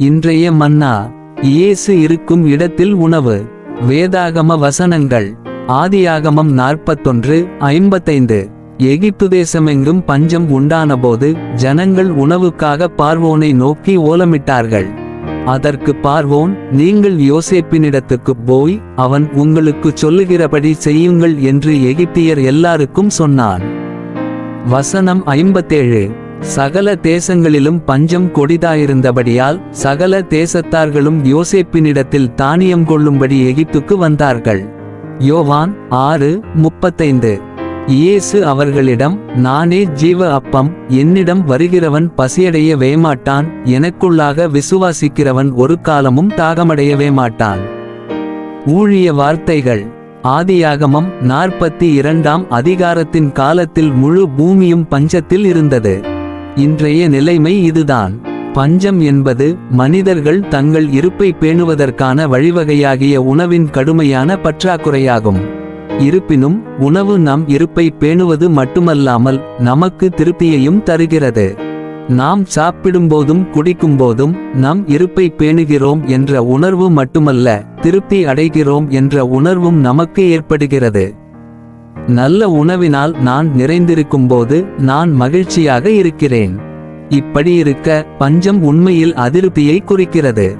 இன்றைய மன்னா இயேசு இருக்கும் இடத்தில் உணவு. வேதாகம வசனங்கள் ஆதியாகமம் நாற்பத்தொன்று ஐம்பத்தைந்து. எகிப்து தேசமெங்கும் பஞ்சம் உண்டானபோது ஜனங்கள் உணவுக்காக பார்வோனை நோக்கி ஓலமிட்டார்கள். அதற்கு பார்வோன் நீங்கள் யோசேப்பினிடத்துக்கு போய் அவன் உங்களுக்குச் சொல்லுகிறபடி செய்யுங்கள் என்று எகிப்தியர் எல்லாருக்கும் சொன்னான். வசனம் ஐம்பத்தேழு. சகல தேசங்களிலும் பஞ்சம் கொடிதாயிருந்தபடியால் சகல தேசத்தார்களும் யோசேப்பினிடத்தில் தானியம் கொள்ளும்படி எகிப்துக்கு வந்தார்கள். யோவான் ஆறு முப்பத்தைந்து. இயேசு அவர்களிடம் நானே ஜீவ அப்பம் என்னிடம் வருகிறவன் பசியடைய வேமாட்டான் எனக்குள்ளாக விசுவாசிக்கிறவன் ஒரு காலமும் தாகமடையவே மாட்டான். ஊழிய வார்த்தைகள். ஆதியாகமம் நாற்பத்தி இரண்டாம் அதிகாரத்தின் காலத்தில் முழு பூமியும் பஞ்சத்தில் இருந்தது. இன்றைய நிலைமை இதுதான். பஞ்சம் என்பது மனிதர்கள் தங்கள் இருப்பை பேணுவதற்கான வழிவகையாகிய உணவின் கடுமையான பற்றாக்குறையாகும். இருப்பினும் உணவு நம் இருப்பை பேணுவது மட்டுமல்லாமல் நமக்கு திருப்தியையும் தருகிறது. நாம் சாப்பிடும்போதும் குடிக்கும்போதும் நம் இருப்பை பேணுகிறோம் என்ற உணர்வு மட்டுமல்ல திருப்தி அடைகிறோம் என்ற உணர்வும் நமக்கு ஏற்படுகிறது. நல்ல உணவினால் நான் நிறைந்திருக்கும்போது நான் மகிழ்ச்சியாக இருக்கிறேன். இப்படி இருக்க பஞ்சம் உண்மையில் அதிருப்தியை குறிக்கிறது.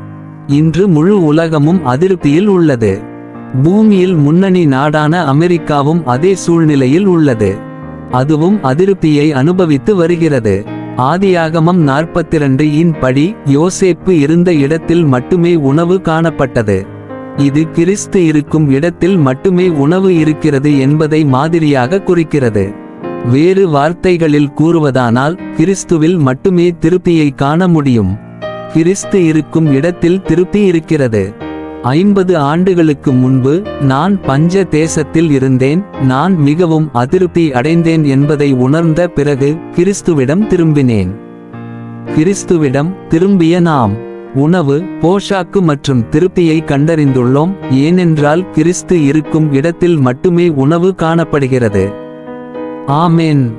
இன்று முழு உலகமும் அதிருப்தியில் உள்ளது. பூமியில் முன்னணி நாடான அமெரிக்காவும் அதே சூழ்நிலையில் உள்ளது. அதுவும் அதிருப்தியை அனுபவித்து வருகிறது. ஆதியாகமம் நாற்பத்திரண்டு இன் படி யோசேப்பு இருந்த இடத்தில் மட்டுமே உணவு காணப்பட்டது. இது கிறிஸ்து இருக்கும் இடத்தில் மட்டுமே உணவு இருக்கிறது என்பதை மாதிரியாக குறிக்கிறது. வேறு வார்த்தைகளில் கூறுவதானால் கிறிஸ்துவில் மட்டுமே திருப்தியை காண முடியும். கிறிஸ்து இருக்கும் இடத்தில் திருப்தி இருக்கிறது. ஐம்பது ஆண்டுகளுக்கு முன்பு நான் பஞ்ச தேசத்தில் இருந்தேன் நான் மிகவும் அதிருப்தி அடைந்தேன் என்பதை உணர்ந்த பிறகு கிறிஸ்துவிடம் திரும்பினேன். கிறிஸ்துவிடம் திரும்பிய நாம் உணவு போஷாக்கு மற்றும் திருப்தியை கண்டறிந்துள்ளோம் ஏனென்றால் கிறிஸ்து இருக்கும் இடத்தில் மட்டுமே உணவு காணப்படுகிறது. ஆமேன்.